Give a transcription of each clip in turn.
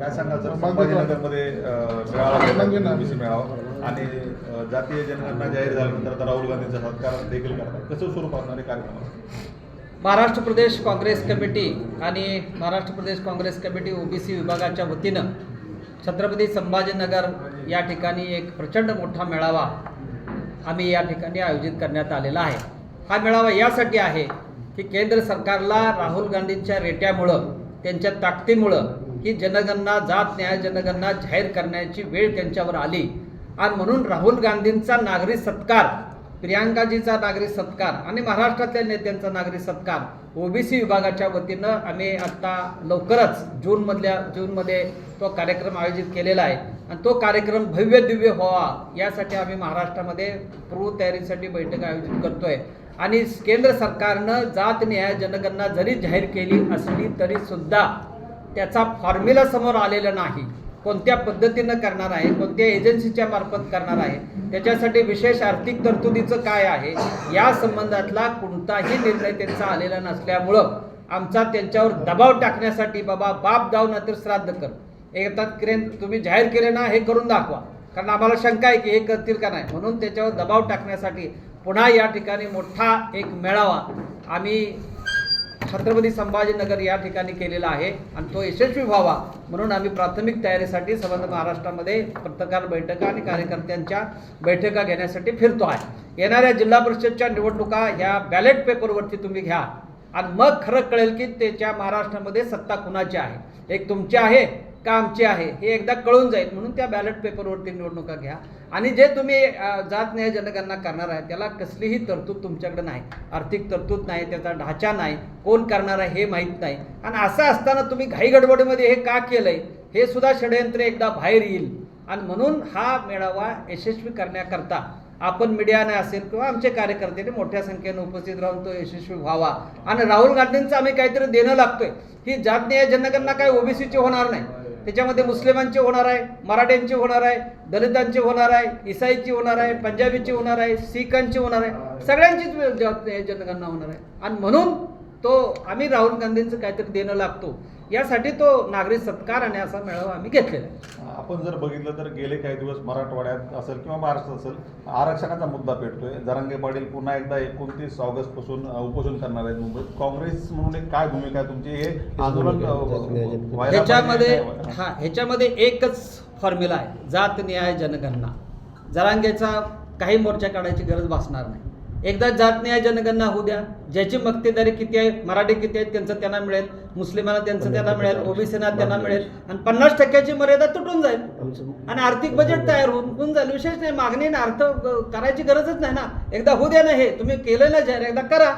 काय सांगाल सर? संभाजीनगरमध्ये अं, मेळावा घेतला ओबीसी मेळावा. आणि जातीय जनगणना जाहीर झाल्यानंतर आता राहुल गांधींचा सत्कार देखील करतात. कसं स्वरूप असणारे कार्यक्रम? महाराष्ट्र प्रदेश काँग्रेस कमिटी आणि महाराष्ट्र प्रदेश काँग्रेस कमिटी ओबीसी विभागाच्या वतीनं छत्रपती संभाजीनगर या ठिकाणी एक प्रचंड मोठा मेळावा आम्ही या ठिकाणी आयोजित करण्यात आलेला आहे. हा मेळावा यासाठी आहे की केंद्र सरकारला राहुल गांधींच्या रेट्यामुळं त्यांच्या ताकदीमुळं की जनगणना जात न्याय जनगणना जाहीर करण्याची वेळ त्यांच्यावर आली. आणि म्हणून राहुल गांधींचा नागरी सत्कार प्रियांकाजीचा नागरी सत्कार आणि महाराष्ट्रातल्या नेत्यांचा नागरी सत्कार ओबीसी विभागाच्या वतीनं आम्ही आत्ता लवकरच जूनमधल्या जूनमध्ये तो कार्यक्रम आयोजित केलेला आहे. आणि तो कार्यक्रम भव्य दिव्य व्हावा यासाठी आम्ही महाराष्ट्रामध्ये पूर्वतयारीसाठी बैठक आयोजित करतोय. आणि केंद्र सरकारनं जात न्याय जनगणना जरी जाहीर केली असली तरी सुद्धा त्याचा फॉर्म्युला समोर आलेला नाही. कोणत्या पद्धतीनं करणार आहे कोणत्या एजन्सीच्या मार्फत करणार आहे त्याच्यासाठी विशेष आर्थिक तरतुदीचं काय आहे या संबंधातला कोणताही निर्णय त्यांचा आलेला नसल्यामुळं आमचा त्यांच्यावर दबाव टाकण्यासाठी बाबा बाप जाऊ ना तर श्राद्ध कर. येतात क्रेन तुम्ही जाहीर केले ना हे करून दाखवा. कारण आम्हाला शंका आहे की हे करतील का नाही. म्हणून त्याच्यावर दबाव टाकण्यासाठी पुन्हा या ठिकाणी मोठा एक मेळावा आम्ही छत्रपती संभाजीनगर या ठिकाणी केलेला आहे. आणि तो यशस्वी व्हावा म्हणून आम्ही प्राथमिक तयारीसाठी संबंध महाराष्ट्रामध्ये पत्रकार बैठका आणि कार्यकर्त्यांच्या बैठका घेण्यासाठी फिरतो आहे. येणाऱ्या जिल्हा परिषदच्या निवडणुका ह्या बॅलेट पेपरवरती तुम्ही घ्या. आणि मग खरं कळेल की त्याच्या महाराष्ट्रामध्ये सत्ता कुणाची आहे? एक तुमची आहे का आमची आहे हे एकदा कळून जाईल. म्हणून त्या बॅलेट पेपरवरती निवडणुका घ्या. आणि जे तुम्ही जात न्याय जनगणना करणार आहे त्याला कसलीही तरतूद तुमच्याकडे नाही. आर्थिक तरतूद नाही त्याचा ढाचा नाही. कोण करणार आहे हे माहीत नाही. आणि असं असताना तुम्ही घाईगडबडीमध्ये हे का केलंय? हे सुद्धा षडयंत्र एकदा बाहेर येईल. आणि म्हणून हा मेळावा यशस्वी करण्याकरता आपण मीडियाने असेल किंवा आमचे कार्यकर्ते मोठ्या संख्येने उपस्थित राहून तो यशस्वी व्हावा. आणि राहुल गांधींचं आम्ही काहीतरी देणं लागतोय. ही जात न्याय जनगणना काय ओबीसीची होणार नाही. त्याच्यामध्ये मुस्लिमांचे होणार आहे मराठ्यांचे होणार आहे दलितांचे होणार आहे इसाईची होणार आहे पंजाबीची होणार आहे सिखांची होणार आहे. सगळ्यांचीच जनगणना होणार आहे. आणि म्हणून तो आम्ही राहुल गांधींचं काहीतरी देणं लागतो. यासाठी तो नागरिक सत्कार आणि असा मेळावा आम्ही घेतलेला आहे. आपण जर बघितलं तर गेले काही दिवस मराठवाड्यात असेल किंवा महाराष्ट्रात असेल आरक्षणाचा मुद्दा पेटतोय. जरांगे पाटील पुन्हा एकदा एकोणतीस ऑगस्टपासून अं, करणार आहेत मुंबईत. काँग्रेस म्हणून एक काय भूमिका आहे तुमची? हे आंदोलन ह्याच्यामध्ये? हा ह्याच्यामध्ये एकच फॉर्म्युला आहे. जात न्याय जनगणना. जरांगेचा काही मोर्चा काढायची गरज भासणार नाही. एकदा जात न्याय जनगणना होऊ द्या. ज्याची मक्तेदारी किती आहे मराठी किती आहेत त्यांचं त्यांना मिळेल. मुस्लिमांना त्यांचं त्यांना मिळेल ओबीसीना त्यांना मिळेल. आणि पन्नास टक्क्याची मर्यादा तुटून जाईल. आणि आर्थिक बजेट तयार होऊन होऊन जाईल. विशेष नाही मागणी ना अर्थ करायची गरजच नाही ना. एकदा होऊ द्या ना हे तुम्ही केलं ना जाहीर एकदा करा.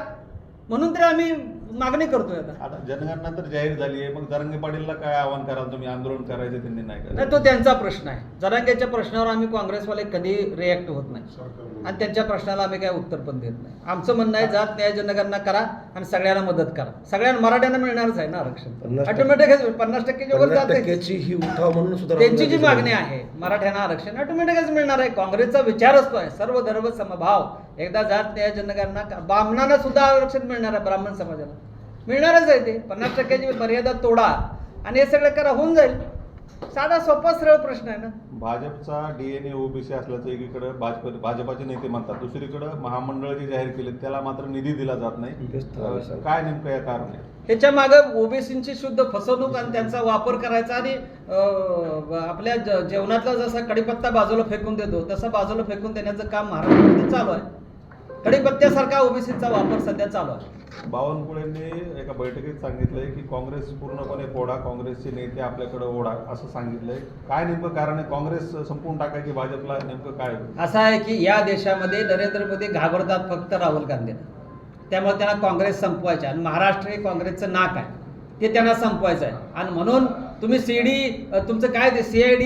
म्हणून तरी आम्ही मागणी करतोय आता. आता जनगणना तर जाहीर झाली आहे मग जरांगे पाटीलला काय आव्हान कराल तुम्ही? आंदोलन करायचं त्यांनी नाही नाही तो त्यांचा प्रश्न आहे. जरांगेच्या प्रश्नावर आम्ही काँग्रेसवाले कधी रिॲक्ट होत नाही. आणि त्यांच्या प्रश्नाला आम्ही काय उत्तर पण देत नाही. आमचं म्हणणं आहे जात न्याय जनगणना करा आणि सगळ्यांना मदत करा. सगळ्यांना मराठ्यांना मिळणारच आहे ना आरक्षण. पन्नास टक्के- ऑटोमॅटिक पन्नास टक्केच्या वर जाते ही उठाव म्हणून सुद्धा त्यांची जी मागणी आहे मराठ्यांना आरक्षण ऑटोमॅटिकच मिळणार आहे. काँग्रेसचा विचार असतो आहे. सर्व धर्म समभाव एकदा जात न्याय जनगणना का- ब्राह्मणांना सुद्धा आरक्षण मिळणार आहे ब्राह्मण समाजाला. मिळणारच आहे ते. पन्नास टक्क्याची मर्यादा तोडा. आणि हे सगळं करा होऊन जाईल. साधा सोपा सरळ प्रश्न आहे ना? भाजपचा डीएनए ओबीसी असल्याचं एकीकडे भाजप भाजपाचे नेते म्हणतात. दुसरीकडे महामंडळ जे जाहीर केले त्याला मात्र निधी दिला जात नाही. काय नेमकं या कारण आहे? ह्याच्या मागं ओबीसींची शुद्ध फसवणूक आणि त्यांचा वापर करायचा आणि आपल्या ज- जेवणातला जसा कडीपत्ता बाजूला फेकून देतो तसं बाजूला फेकून देण्याचं काम महाराष्ट्रामध्ये चालू आहे. कडीपत्त्यासारखा ओबीसीचा वापर सध्या चालू आहे. बावनकुळेंनी एका बैठकीत सांगितलंय की काँग्रेस पूर्णपणे फोडा काँग्रेसचे नेते आपल्याकडे ओढा असं सांगितलंय. काय नेमकं कारण आहे? काँग्रेस संपवून टाकायची भाजपला नेमकं काय? असं आहे की या देशामध्ये नरेंद्र मोदी घाबरतात फक्त राहुल गांधींना त्यामुळे त्यांना काँग्रेस संपवायचे आणि महाराष्ट्र हे काँग्रेसचं नाक आहे. ते त्यांना संपवायचं आहे. आणि म्हणून तुम्ही सीडी तुमचं काय ते सीआयडी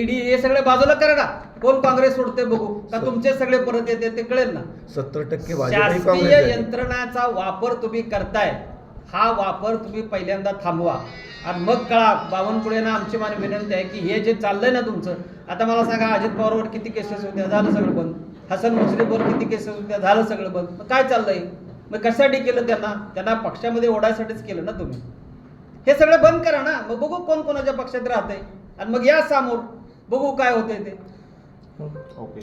ईडी हे सगळे बाजूला करा ना. कोण काँग्रेस सोडते बघू? का तुमचे सगळे परत येते ते कळेल ना? सत्तर टक्के शासकीय. यंत्रणाचा वापर तुम्ही करताय हा वापर तुम्ही पहिल्यांदा थांबवा. आणि मग कळा बावनकुळेना आमची माझी विनंती आहे की हे जे चाललंय ना तुमचं आता मला सांगा अजित पवारवर किती केसेस होत्या? झालं सगळं बंद. हसन मुश्रीफवर किती केसेस होत्या? झालं सगळं बंद. मग काय चाललंय? मग कशासाठी केलं त्यांना? त्यांना पक्षामध्ये ओढायसाठीच केलं ना तुम्ही? हे सगळं बंद करा ना. मग बघू कोण कोणाच्या पक्षात राहतंय. आणि मग या समोर बघू काय होतंय ते. ઓકે.